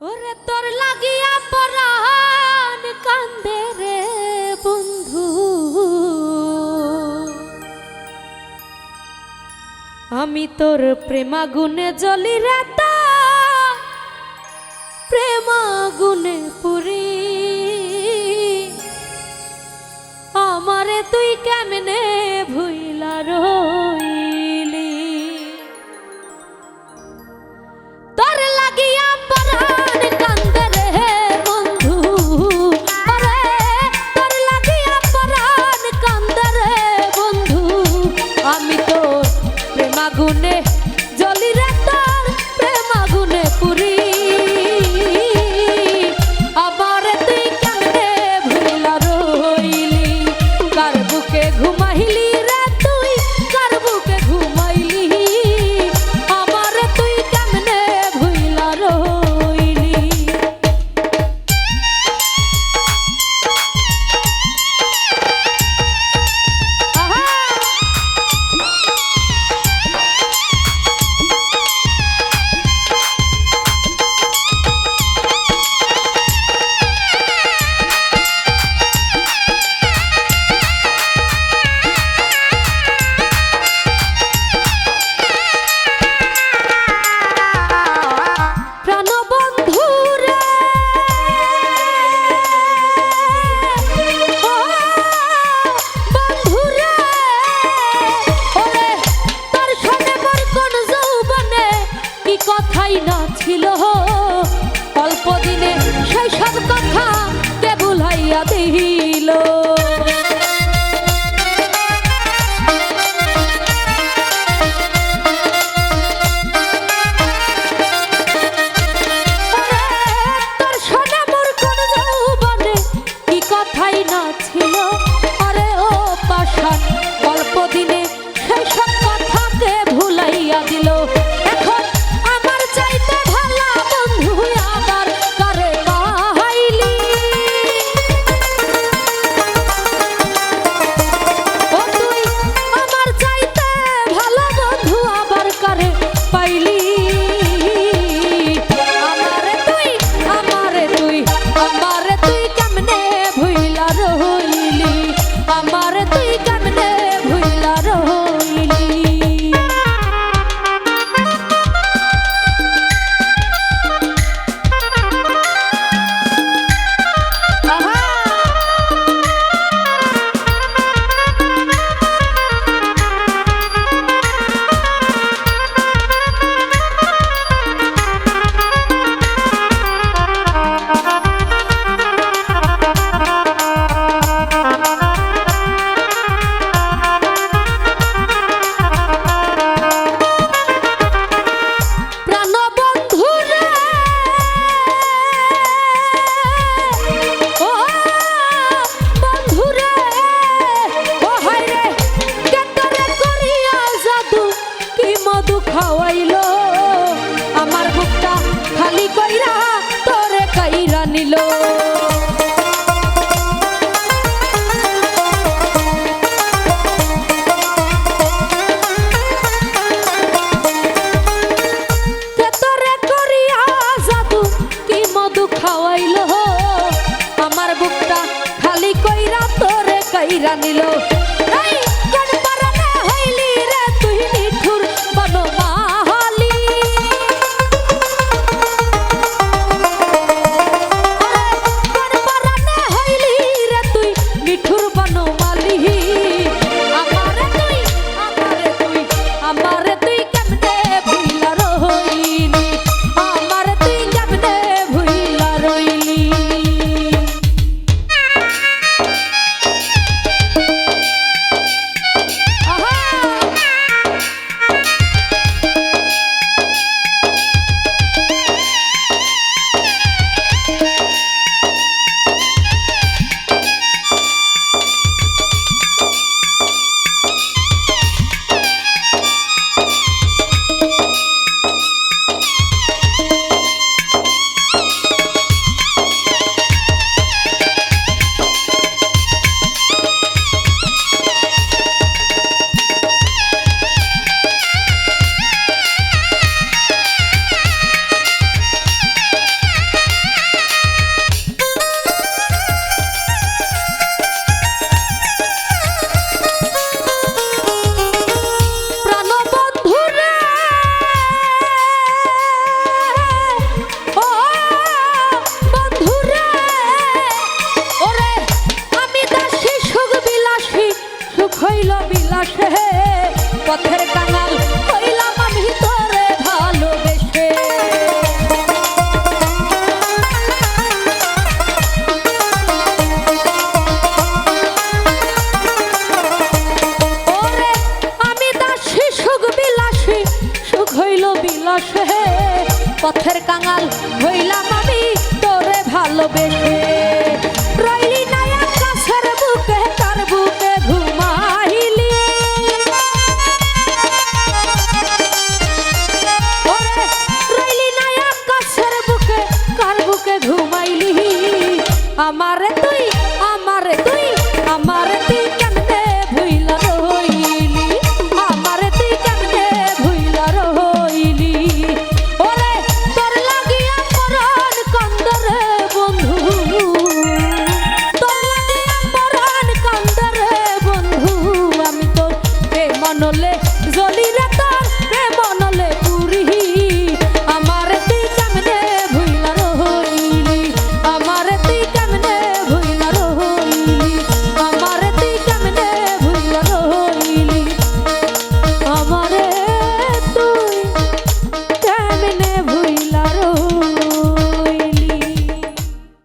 ওরে তোর লাগিয়া পরাণ কান্দে রে বন্ধু। আমি তোর প্রেমাগুনে জলি রে প্রেমাগুনে পুরি। আমারে তুই কেমনে ভুই বুকে ঘুমাহিলি যাতে হি কাইরা বসে। পথের কাঙাল হইলাম আমি তোরে ভালোবেসে। ওরে, আমি দাসী, সুখ বিলাসী, সুখ হইল বিলাসে। পথের কাঙাল হইলাম আমি তোরে ভালোবেসে। আমারে তুই আমারে তুই আমারে তুই কেমনে ভুইলা রইলি। আমারে তুই কেমনে ভুইলা রইলি। ওরে, তোর লাগিয়া মরণ কন্দরে বন্ধু। তোর লাগিয়া মরণ কন্দরে বন্ধু। আমি এ মনলে জ্বলি রে তোর